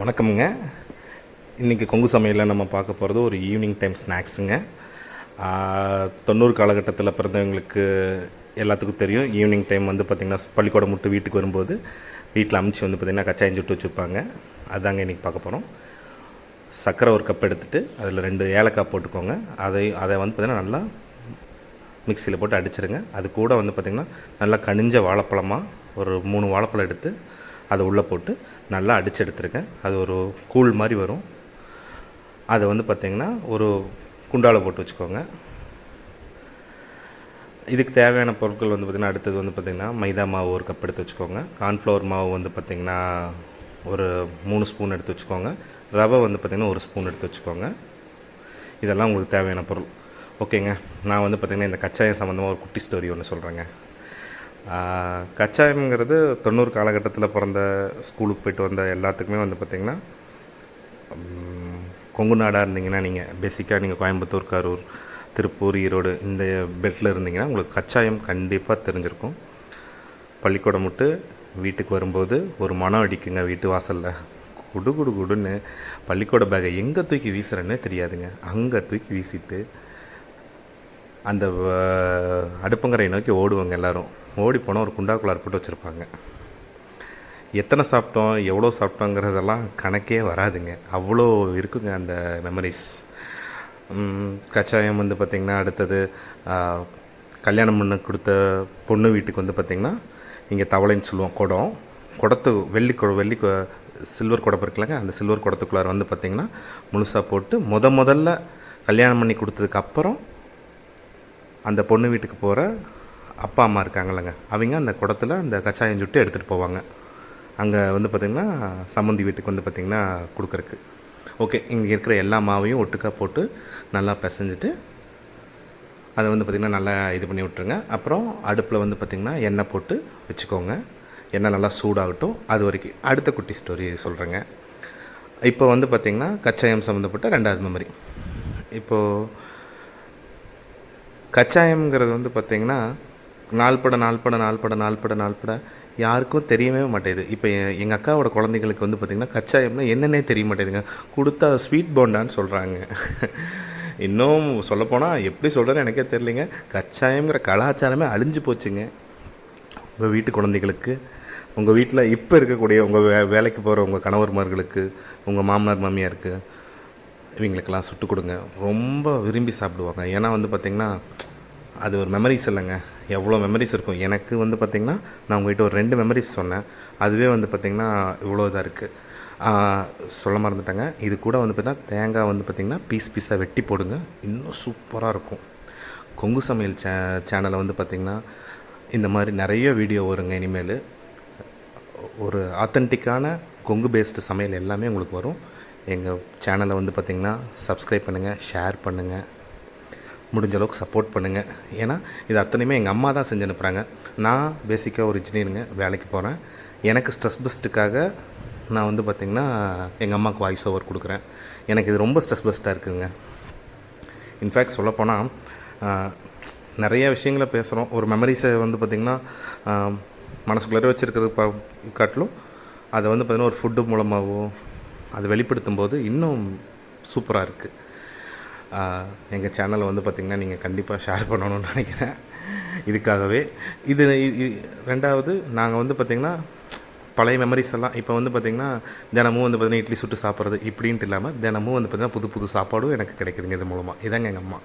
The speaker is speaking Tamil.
வணக்கமுங்க. இன்றைக்கி கொங்கு சமையலில் நம்ம பார்க்க போகிறது ஒரு ஈவினிங் டைம் ஸ்நாக்ஸுங்க தொண்ணூறு காலகட்டத்தில் பிறந்தவங்களுக்கு எல்லாத்துக்கும் தெரியும். ஈவினிங் டைம் வந்து பார்த்திங்கன்னா பள்ளிக்கூடம் விட்டு வீட்டுக்கு வரும்போது வீட்டில் அமுச்சு வந்து பார்த்திங்கன்னா கச்சாயம் சுட்டு வச்சுருப்பாங்க. அதாங்க இன்றைக்கி பார்க்க போகிறோம் சர்க்கரை ஒரு கப் எடுத்துகிட்டு அதில் ரெண்டு ஏலக்காய் போட்டுக்கோங்க. அதை அதை வந்து பார்த்திங்கன்னா நல்லா மிக்சியில் போட்டு அடிச்சிருங்க. அது கூட வந்து பார்த்திங்கன்னா நல்லா கனிஞ்ச வாழைப்பழமாக ஒரு மூணு வாழைப்பழம் எடுத்து அதை உள்ளே போட்டு நல்லா அடித்து எடுத்துருக்கேன் அது ஒரு கூழ் மாதிரி வரும். அதை வந்து பார்த்திங்கன்னா ஒரு குண்டால போட்டு வச்சுக்கோங்க. இதுக்கு தேவையான பொருட்கள் வந்து பார்த்திங்கன்னா அடுத்தது வந்து பார்த்திங்கன்னா மைதா மாவு ஒரு கப் எடுத்து வச்சுக்கோங்க. கார்ன்ஃப்ளவர் மாவு வந்து பார்த்திங்கன்னா ஒரு மூணு ஸ்பூன் எடுத்து வச்சுக்கோங்க. ரவை வந்து பார்த்திங்கன்னா ஒரு ஸ்பூன் எடுத்து வச்சுக்கோங்க. இதெல்லாம் உங்களுக்கு தேவையான பொருள். ஓகேங்க. நான் வந்து பார்த்திங்கன்னா இந்த கச்சாயம் சம்மந்தமாக ஒரு குட்டி ஸ்டோரி ஒன்று சொல்கிறேங்க கச்சாயம்ங்கிறது தொண்ணூறு காலகட்டத்தில் பிறந்த ஸ்கூலுக்கு போயிட்டு வந்த எல்லாத்துக்குமே வந்து பார்த்திங்கன்னா கொங்கு நாடாக இருந்தீங்கன்னா நீங்கள் பேசிக்காக நீங்கள் கோயம்புத்தூர் கரூர் திருப்பூர் ஈரோடு இந்த பெல்ட்டில் இருந்தீங்கன்னா உங்களுக்கு கச்சாயம் கண்டிப்பாக தெரிஞ்சிருக்கும். பள்ளிக்கூடம் விட்டு வீட்டுக்கு வரும்போது ஒரு மனம் அடிக்குங்க வீட்டு வாசலில். குடு குடு குடுன்னு பள்ளிக்கூட பேகை எங்கே தூக்கி வீசுகிறேன்னு தெரியாதுங்க. அங்கே தூக்கி வீசிட்டு அந்த வ- அடுப்பங்கரையை நோக்கி ஓடுவாங்க எல்லோரும். ஓடி போனால் ஒரு குண்டாக்குள்ளார் போட்டு வச்சுருப்பாங்க. எத்தனை சாப்பிட்டோம் எவ்வளோ சாப்பிட்டோங்கிறதெல்லாம் கணக்கே வராதுங்க. அவ்வளோ இருக்குங்க அந்த மெமரிஸ் கச்சாயம் வந்து பார்த்திங்கன்னா அடுத்தது கல்யாணம் பண்ண கொடுத்த பொண்ணு வீட்டுக்கு வந்து பார்த்திங்கன்னா இங்கே தவளைன்னு சொல்லுவோம் குடம். குடத்து வெள்ளி குடம் வெள்ளி கு- சில்வர் குடம் இருக்குல்லங்க அந்த சில்வர் குடத்துக்குள்ளார வந்து பார்த்திங்கன்னா முழுசாக போட்டு முத முதல்ல கல்யாணம் பண்ணி கொடுத்ததுக்கு அப்புறம் அந்த பொண்ணு வீட்டுக்கு போகிற அப்பா அம்மா இருக்காங்கல்லங்க. அவங்க அந்த குடத்தில் அந்த கச்சாயம் சுட்டு எடுத்துகிட்டு போவாங்க. அங்கே வந்து பார்த்திங்கன்னா சம்மந்தி வீட்டுக்கு வந்து பார்த்திங்கன்னா கொடுக்குறக்கு ஓகே இங்கே இருக்கிற எல்லா மாவையும் ஒட்டுக்கா போட்டு நல்லா பிசைஞ்சிட்டு அதை வந்து பார்த்திங்கன்னா நல்லா இது பண்ணி விட்ருங்க அப்புறம் அடுப்பில் வந்து பார்த்திங்கன்னா எண்ணெய் போட்டு வச்சுக்கோங்க. எண்ணெய் நல்லா சூடாகட்டும். அது வரைக்கும். அடுத்த குட்டி ஸ்டோரி சொல்கிறேங்க இப்போ வந்து பார்த்திங்கன்னா கச்சாயம் சம்மந்தப்பட்ட ரெண்டாவது மெமரி இப்போது கச்சாயம்ங்கிறது வந்து பார்த்திங்கன்னா நாள்பட நாள்பட நாள்பட நாள்பட நாள்பட யாருக்கும் தெரியவே மாட்டேது இப்போ எங்கள் அக்காவோட குழந்தைங்களுக்கு வந்து பார்த்திங்கன்னா கச்சாயம்னா என்னன்னே தெரிய மாட்டேதுங்க கொடுத்தா ஸ்வீட் போண்டான்னு சொல்கிறாங்க இன்னும் சொல்லப்போனால் எப்படி சொல்கிறேன்னு எனக்கே தெரியலைங்க. கச்சாயம்ங்கிற கலாச்சாரமே அழிஞ்சு போச்சுங்க. உங்கள் வீட்டு குழந்தைகளுக்கு உங்கள் வீட்டில் இப்போ இருக்கக்கூடிய உங்கள் வே வேலைக்கு போகிற உங்கள் கணவர்மார்களுக்கு உங்கள் மாமனார் மாமியாருக்கு இவங்களுக்கெல்லாம் சுட்டு கொடுங்க. ரொம்ப விரும்பி சாப்பிடுவாங்க. ஏன்னா வந்து பார்த்திங்கன்னா அது ஒரு மெமரிஸ் இல்லைங்க. எவ்வளோ மெமரிஸ் இருக்கும்? எனக்கு வந்து பார்த்திங்கன்னா நான் உங்கள்கிட்ட ஒரு ரெண்டு மெமரிஸ் சொன்னேன். அதுவே வந்து பார்த்திங்கன்னா இவ்வளோ இதாக இருக்குது சொல்ல மறந்துட்டேங்க. இது கூட வந்து பார்த்திங்கன்னா தேங்காய் வந்து பார்த்திங்கன்னா பீஸ் பீஸாக வெட்டி போடுங்க. இன்னும் சூப்பராக இருக்கும். கொங்கு சமையல் சே சேனலை வந்து பார்த்திங்கன்னா இந்த மாதிரி நிறைய வீடியோ வருங்க இனிமேல். ஒரு ஆத்தென்டிக்கான கொங்கு பேஸ்டு சமையல் எல்லாமே உங்களுக்கு வரும். எங்கள் சேனலை வந்து பார்த்திங்கன்னா சப்ஸ்கிரைப் பண்ணுங்கள் ஷேர் பண்ணுங்கள் முடிஞ்ச அளவுக்கு சப்போர்ட் பண்ணுங்கள் ஏன்னா இது அத்தனையுமே எங்கள் அம்மா தான் செஞ்சு அனுப்புகிறாங்க நான் பேசிக்காக ஒரு இன்ஜினியருங்க வேலைக்கு போகிறேன் எனக்கு ஸ்ட்ரெஸ் பஸ்ட்டுக்காக நான் வந்து பார்த்திங்கன்னா எங்கள் அம்மாவுக்கு வாய்ஸ் ஓவர் கொடுக்குறேன். எனக்கு இது ரொம்ப ஸ்ட்ரெஸ் பஸ்ட்டாக இருக்குதுங்க இன்ஃபேக்ட் சொல்லப்போனால் நிறைய விஷயங்களை பேசுகிறோம் ஒரு மெமரிஸை வந்து பார்த்திங்கன்னா மனசுக்குள்ளே வச்சுருக்கிறது ப காட்டிலும் அதை வந்து பார்த்திங்கன்னா ஒரு ஃபுட்டு மூலமாகவோ அதை வெளிப்படுத்தும் போது இன்னும் சூப்பராக இருக்குது எங்கள் சேனலை வந்து பார்த்திங்கன்னா நீங்கள் கண்டிப்பாக ஷேர் பண்ணணும்னு நினைக்கிறேன். இதுக்காகவே. இது ரெண்டாவது நாங்கள் வந்து பார்த்திங்கன்னா பழைய மெமரிஸ் எல்லாம் இப்போ வந்து பார்த்திங்கன்னா தினமும் வந்து பார்த்திங்கன்னா இட்லி சுட்டு சாப்பிட்றது இப்படின்ட்டு இல்லாமல் தினமும் வந்து பார்த்திங்கன்னா புது புது சாப்பாடும் எனக்கு கிடைக்குதுங்க இது மூலமாக இதாங்க எங்கள் அம்மா.